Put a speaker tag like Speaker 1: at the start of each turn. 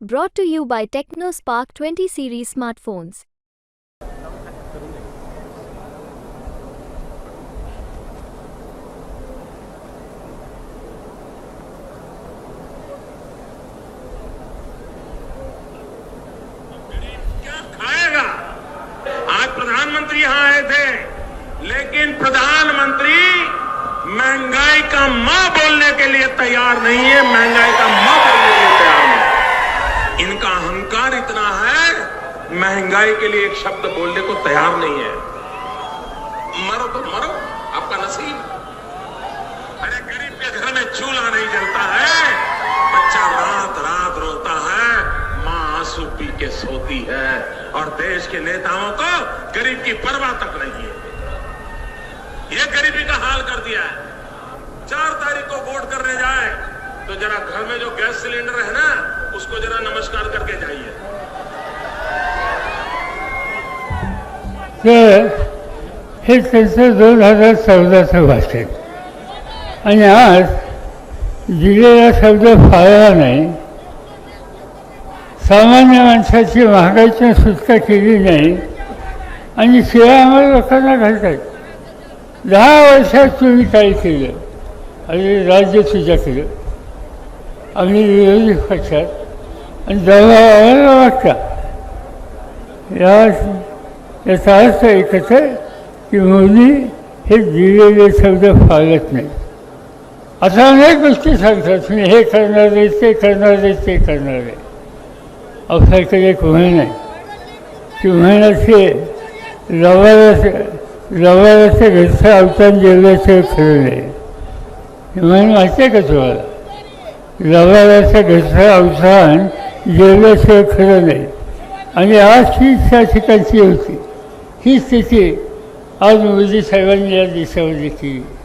Speaker 1: Brought to you by TechnoSpark 20 series smartphones.
Speaker 2: खाएगा आज प्रधानमंत्री यहाँ आए थे, लेकिन प्रधानमंत्री महँगाई का माँ बोलने के लिए तैयार नहीं है, महँगाई का माँ महँगाई के लिए एक शब्द बोलने को तैयार नहीं है। मरो तो मरो, आपका नसीब। अरे गरीब के घर में चूल्हा नहीं जलता है। बच्चा रात रात रोता है, माँ आँसू पी के सोती है। और देश के नेताओं को गरीब की परवाह तक नहीं है। ये गरीबी का हाल कर दिया है। चार तारीख को वोट करने जाए तो जरा घर में जो गैस सिलेंडर है ना, उसको जरा नमस्कार करके जाइए।
Speaker 3: तर हे त्यांचं दोन हजार चौदाचं भाषण आणि आज दिलेला शब्द फाळला नाही. सामान्य माणसाची महागाईची सुटका केली नाही. आणि शिवाय आम्हाला लोकांना घालतात दहा वर्षात तुम्ही काय केलं. आणि राज्य तुझ्याकडं आम्ही विरोधी पक्षात. आणि जवळ वाटता या याचा अर्थ एकच आहे की मुली हे दिलेले शब्द फाळत नाही आता अनेक गोष्टी सांगतात मी हे करणार आहे ते करणार आहे ते करणार आहे. आपल्याकडे एक म्हण आहे ती म्हण अशी आहे रवाराचं रवाराचं घरचं अवतान जेवल्याचं खरं नाही. म्हण माहिती आहे का तुम्हाला? लवाराचं घरचं अवसान जेवल्याशिवाय खरं नाही. आणि आज ही त्या ठिकाणची होती. ही स्थिती. आज मोदी साहेबांनी या देशामध्ये केली